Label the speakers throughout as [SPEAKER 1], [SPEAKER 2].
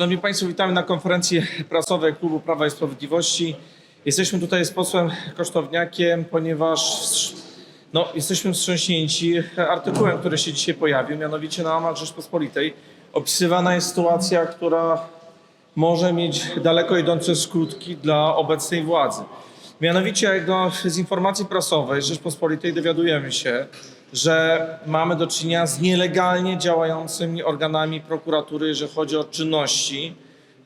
[SPEAKER 1] Szanowni Państwo, witamy na konferencji prasowej Klubu Prawa i Sprawiedliwości. Jesteśmy tutaj z posłem Kosztowniakiem, ponieważ no, jesteśmy wstrząśnięci artykułem, który się dzisiaj pojawił, mianowicie na łamach Rzeczpospolitej opisywana jest sytuacja, która może mieć daleko idące skutki dla obecnej władzy. Mianowicie no, z informacji prasowej Rzeczpospolitej dowiadujemy się, że mamy do czynienia z nielegalnie działającymi organami prokuratury, jeżeli chodzi o czynności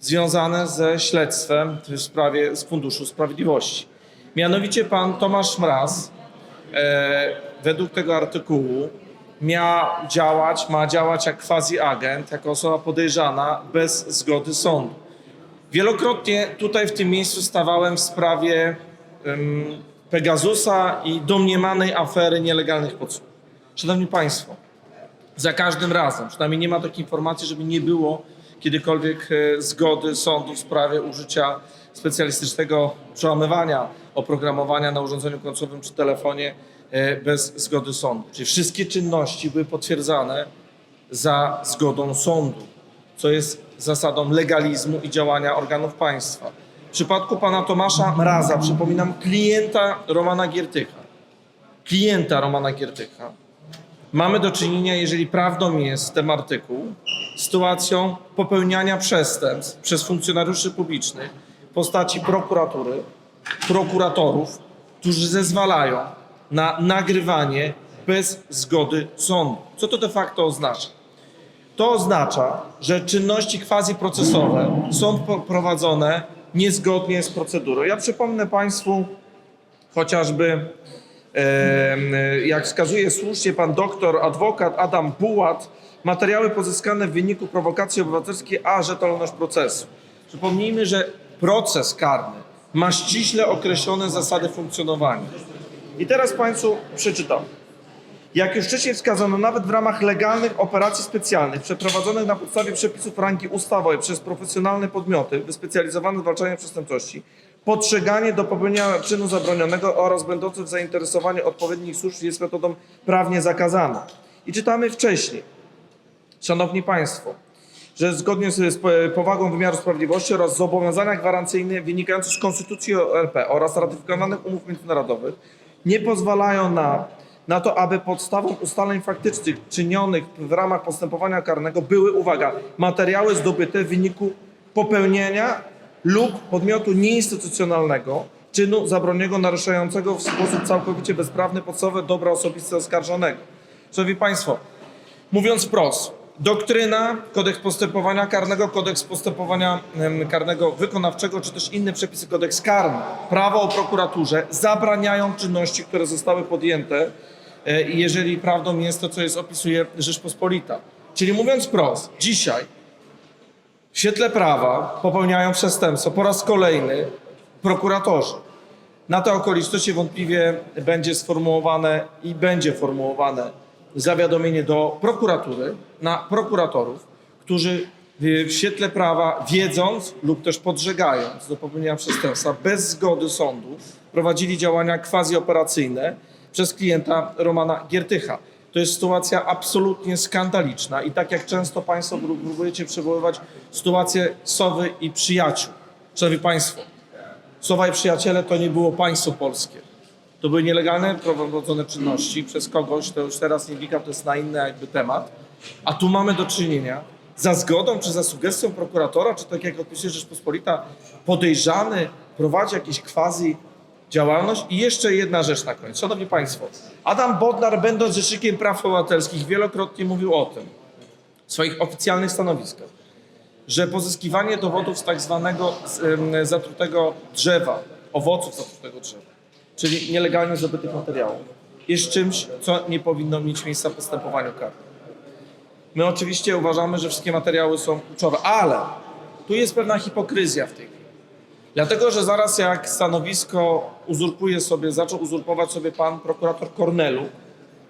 [SPEAKER 1] związane ze śledztwem w sprawie z Funduszu Sprawiedliwości. Mianowicie pan Tomasz Mraz e, według tego artykułu miał działać, ma działać jak quasi agent, jako osoba podejrzana bez zgody sądu. Wielokrotnie tutaj w tym miejscu stawałem w sprawie em, Pegasusa i domniemanej afery nielegalnych podsłuchów. Szanowni Państwo, za każdym razem, przynajmniej nie ma takiej informacji, żeby nie było kiedykolwiek e, zgody sądu w sprawie użycia specjalistycznego przełamywania oprogramowania na urządzeniu końcowym czy telefonie e, bez zgody sądu. Czyli wszystkie czynności były potwierdzane za zgodą sądu, co jest zasadą legalizmu i działania organów państwa. W przypadku pana Tomasza Mraza, przypominam, klienta Romana Giertycha, klienta Romana Giertycha, mamy do czynienia, jeżeli prawdą jest ten artykuł, sytuacją popełniania przestępstw przez funkcjonariuszy publicznych w postaci prokuratury, prokuratorów, którzy zezwalają na nagrywanie bez zgody sądu. Co to de facto oznacza? To oznacza, że czynności quasi-procesowe są prowadzone niezgodnie z procedurą. Ja przypomnę Państwu chociażby, jak wskazuje słusznie pan doktor, adwokat Adam Bułat, materiały pozyskane w wyniku prowokacji obywatelskiej, a rzetelność procesu. Przypomnijmy, że proces karny ma ściśle określone zasady funkcjonowania. I teraz Państwu przeczytam. Jak już wcześniej wskazano, nawet w ramach legalnych operacji specjalnych przeprowadzonych na podstawie przepisów rangi ustawowej przez profesjonalne podmioty wyspecjalizowane w zwalczaniu przestępczości, podżeganie do popełnienia czynu zabronionego oraz będące w zainteresowaniu odpowiednich służb jest metodą prawnie zakazaną. I czytamy wcześniej, Szanowni Państwo, że zgodnie z, powagą wymiaru sprawiedliwości oraz zobowiązania gwarancyjne wynikające z Konstytucji RP oraz ratyfikowanych umów międzynarodowych nie pozwalają na, na to, aby podstawą ustaleń faktycznych czynionych w ramach postępowania karnego były, uwaga, materiały zdobyte w wyniku popełnienia lub podmiotu nieinstytucjonalnego czynu zabronionego naruszającego w sposób całkowicie bezprawny podstawowe dobra osobiste oskarżonego. Szanowni Państwo, Mówiąc wprost, doktryna, kodeks postępowania karnego, kodeks postępowania karnego wykonawczego, czy też inne przepisy, kodeks karny, prawo o prokuraturze zabraniają czynności, które zostały podjęte, e, jeżeli prawdą jest to, co jest opisuje Rzeczpospolita. Czyli mówiąc wprost, dzisiaj w świetle prawa popełniają przestępstwo po raz kolejny prokuratorzy. Na te okoliczności wątpliwie będzie sformułowane i będzie formułowane zawiadomienie do prokuratury na prokuratorów, którzy w w świetle prawa, wiedząc lub też podżegając do popełnienia przestępstwa bez zgody sądu, prowadzili działania quasi-operacyjne przez klienta Romana Giertycha. To jest sytuacja absolutnie skandaliczna i tak jak często Państwo prób- próbujecie przywoływać sytuację Sowy i przyjaciół. Szanowni Państwo, Sowa i przyjaciele to nie było państwo polskie. To były nielegalne prowadzone czynności przez kogoś, to już teraz nie wnikam, to jest na inny jakby temat. A tu mamy do czynienia za zgodą czy za sugestią prokuratora, czy tak jak opisuje Rzeczpospolita, podejrzany prowadzi jakieś quasi działalność. I jeszcze jedna rzecz na koniec. Szanowni Państwo, Adam Bodnar, będąc Rzecznikiem Praw Obywatelskich, wielokrotnie mówił o tym w swoich oficjalnych stanowiskach, że pozyskiwanie dowodów z tak zwanego zatrutego drzewa, owoców zatrutego drzewa, czyli nielegalnie zdobytych materiałów, jest czymś, co nie powinno mieć miejsca w postępowaniu karnym. My oczywiście uważamy, że wszystkie materiały są kluczowe, ale tu jest pewna hipokryzja w tej chwili. Dlatego, że zaraz jak stanowisko uzurpuje sobie, zaczął uzurpować sobie pan prokurator Kornelu,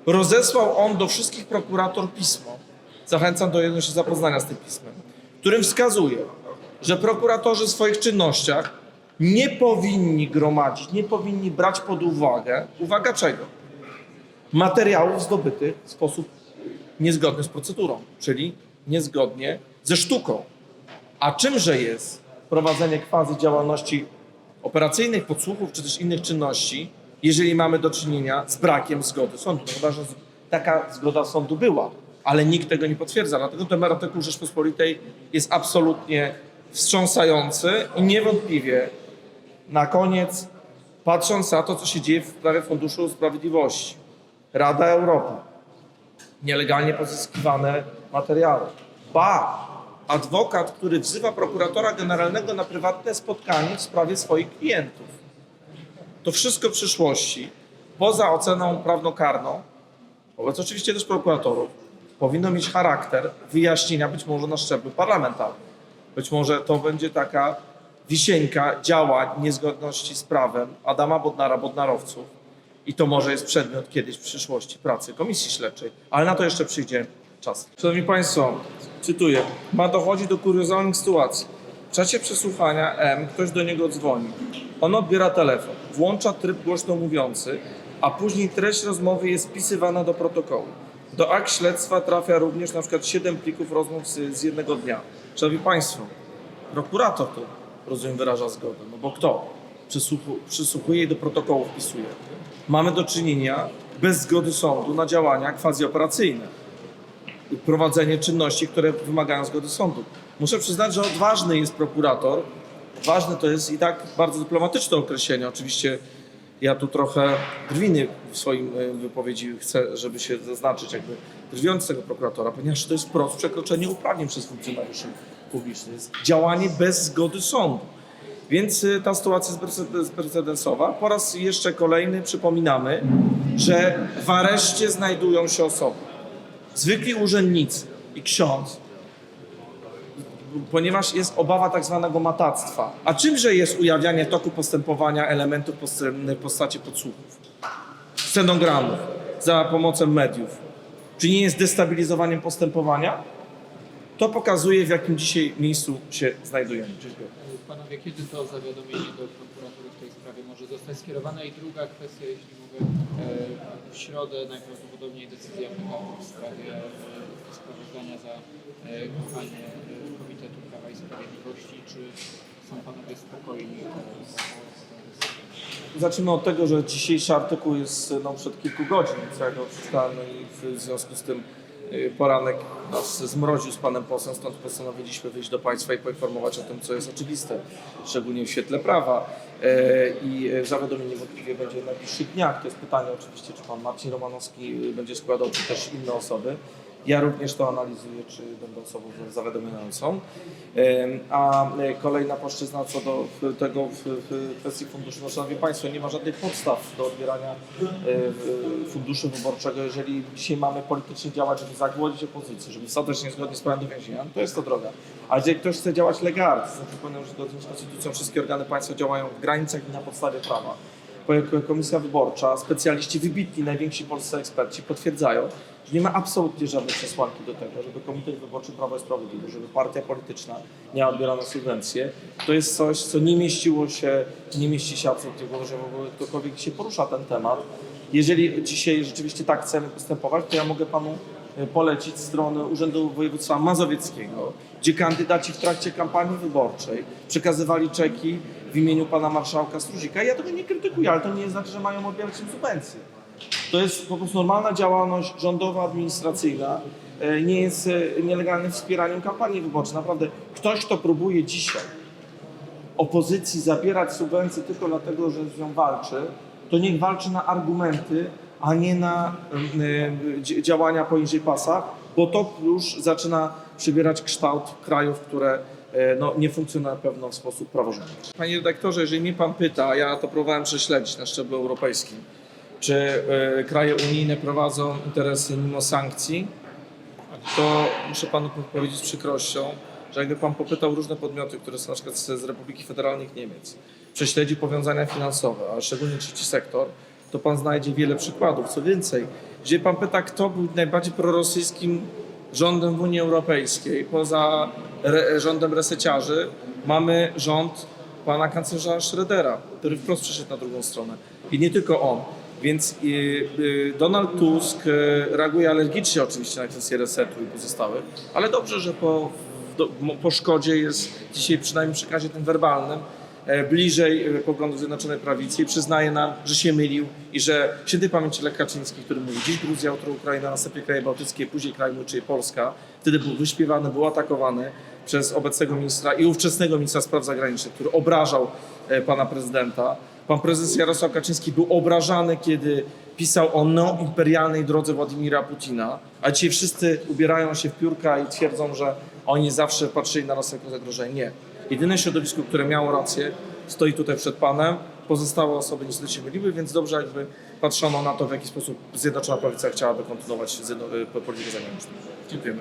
[SPEAKER 1] rozesłał on do wszystkich prokurator pismo. Zachęcam do się zapoznania z tym pismem, którym wskazuje, że prokuratorzy w swoich czynnościach nie powinni gromadzić, nie powinni brać pod uwagę, uwaga czego? Materiałów zdobytych w sposób niezgodny z procedurą, czyli niezgodnie ze sztuką. A czymże jest prowadzenie quasi działalności operacyjnych, podsłuchów czy też innych czynności, jeżeli mamy do czynienia z brakiem zgody sądu? No chyba, że taka zgoda sądu była, ale nikt tego nie potwierdza. Dlatego ten artykuł Rzeczpospolitej jest absolutnie wstrząsający i niewątpliwie na koniec, patrząc na to, co się dzieje w sprawie Funduszu Sprawiedliwości, Rada Europy, nielegalnie pozyskiwane materiały. Ba, adwokat, który wzywa prokuratora generalnego na prywatne spotkanie w sprawie swoich klientów. To wszystko w przyszłości, poza oceną prawnokarną, wobec oczywiście też prokuratorów, powinno mieć charakter wyjaśnienia być może na szczeblu parlamentarnym. Być może to będzie taka wisienka działań niezgodności z prawem Adama Bodnara, Bodnarowców i to może jest przedmiot kiedyś w przyszłości pracy Komisji Śledczej, ale na to jeszcze przyjdzie czas. Szanowni Państwo, cytuję, ma dochodzi do kuriozalnych sytuacji. W czasie przesłuchania M ktoś do niego dzwoni. On odbiera telefon, włącza tryb głośno mówiący, a później treść rozmowy jest wpisywana do protokołu. Do akt śledztwa trafia również na przykład 7 plików rozmów z, z jednego dnia. Szanowni Państwo, prokurator tu, rozumiem, wyraża zgodę, no bo kto? Przysłuchu, przysłuchuje i do protokołu wpisuje. Mamy do czynienia bez zgody sądu na działania quasi-operacyjne. Prowadzenie czynności, które wymagają zgody sądu. Muszę przyznać, że odważny jest prokurator. Ważne to jest i tak bardzo dyplomatyczne określenie. Oczywiście ja tu trochę drwiny w swoim e, wypowiedzi chcę, żeby się zaznaczyć, jakby drwiąc tego prokuratora, ponieważ to jest wprost przekroczenie uprawnień przez funkcjonariuszy publicznych. Działanie bez zgody sądu. Więc y, ta sytuacja jest bezprecedensowa. Po raz jeszcze kolejny przypominamy, że w areszcie znajdują się osoby, zwykli urzędnicy i ksiądz, ponieważ jest obawa tak zwanego matactwa. A czymże jest ujawnianie toku postępowania elementów w postaci podsłuchów, scenogramów za pomocą mediów? Czy nie jest destabilizowaniem postępowania? To pokazuje, w jakim dzisiaj miejscu się znajdujemy. Dziękuję.
[SPEAKER 2] Panowie, kiedy to zawiadomienie do prokuratury sprawie może zostać skierowane? I druga kwestia, jeśli mogę, e, w środę najprawdopodobniej decyzja PKP w sprawie e, sprawozdania za e, kampanię e, Komitetu Prawa i Sprawiedliwości. Czy są panowie spokojni
[SPEAKER 1] Zacznijmy od tego, że dzisiejszy artykuł jest no, przed kilku godzin, co ja go przeczytałem i w związku z tym poranek nas zmroził z panem posłem, stąd postanowiliśmy wyjść do państwa i poinformować o tym, co jest oczywiste, szczególnie w świetle prawa. E, I e, zawiadomienie niewątpliwie będzie w najbliższych dniach. To jest pytanie oczywiście, czy pan Marcin Romanowski y, będzie składał, czy też inne osoby. Ja również to analizuję, czy będę osobą zawiadamiającą. A e, kolejna płaszczyzna co do tego w, kwestii funduszu. No, Szanowni Państwo, nie ma żadnych podstaw do odbierania e, funduszu wyborczego, jeżeli dzisiaj mamy politycznie działać, żeby zagłodzić opozycję, żeby zadać niezgodnie z prawem do więzienia, no to jest to droga. Ale jeżeli ktoś chce działać legalnie, to znaczy że zgodnie z konstytucją wszystkie organy państwa działają w granicach i na podstawie prawa. Ko- Komisja Wyborcza, specjaliści wybitni, najwięksi polscy eksperci potwierdzają, że nie ma absolutnie żadnej przesłanki do tego, żeby Komitet Wyborczy Prawo i Sprawiedliwość, żeby partia polityczna miała odbierane subwencje. To jest coś, co nie mieściło się, nie mieści się absolutnie w głowie, że w ogóle ktokolwiek się porusza ten temat. Jeżeli dzisiaj rzeczywiście tak chcemy postępować, to ja mogę panu e, polecić stronę Urzędu Województwa Mazowieckiego, gdzie kandydaci w trakcie kampanii wyborczej przekazywali czeki w imieniu pana marszałka Struzika. Ja tego nie krytykuję, ale to nie znaczy, że mają odbierać im subwencje. To jest po prostu normalna działalność rządowa, administracyjna. E, Nie jest e, nielegalnym wspieraniem kampanii wyborczej. Naprawdę ktoś, kto próbuje dzisiaj opozycji zabierać subwencje tylko dlatego, że z nią walczy, to niech walczy na argumenty, a nie na dzi- działania poniżej pasa, bo to już zaczyna przybierać kształt krajów, które e, no, nie funkcjonują na pewno w sposób praworządny. Panie redaktorze, jeżeli mnie pan pyta, ja to próbowałem prześledzić na szczeblu europejskim, czy e, kraje unijne prowadzą interesy mimo sankcji, to muszę panu powiedzieć z przykrością, że jakby pan popytał różne podmioty, które są na przykład z, Republiki Federalnych Niemiec, prześledzi powiązania finansowe, a szczególnie trzeci sektor, to pan znajdzie wiele przykładów. Co więcej, jeżeli pan pyta, kto był najbardziej prorosyjskim rządem w Unii Europejskiej, poza re, rządem reseciarzy, mamy rząd pana kanclerza Schrödera, który wprost przeszedł na drugą stronę. I nie tylko on. Więc y, y, Donald Tusk y, reaguje alergicznie oczywiście na kwestię resetu i pozostałych, ale dobrze, że po po szkodzie jest dzisiaj przynajmniej w przekazie tym werbalnym e, bliżej e, poglądów Zjednoczonej Prawicy i przyznaje nam, że się mylił i że świętej pamięci Lech Kaczyński, który mówi dziś Gruzja, jutro Ukraina, następnie kraje bałtyckie, później kraj mój, czyli Polska, wtedy był wyśpiewany, był atakowany przez obecnego ministra i ówczesnego ministra spraw zagranicznych, który obrażał e, pana prezydenta. Pan prezes Jarosław Kaczyński był obrażany, kiedy pisał o neoimperialnej drodze Władimira Putina, a dzisiaj wszyscy ubierają się w piórka i twierdzą, że oni zawsze patrzyli na nas jako zagrożenie. Nie. Jedyne środowisko, które miało rację, stoi tutaj przed Panem. Pozostałe osoby niestety się myliły, więc dobrze jakby patrzono na to, w jaki sposób Zjednoczona Prawica chciałaby kontynuować y, politykę zagraniczną. Dziękujemy.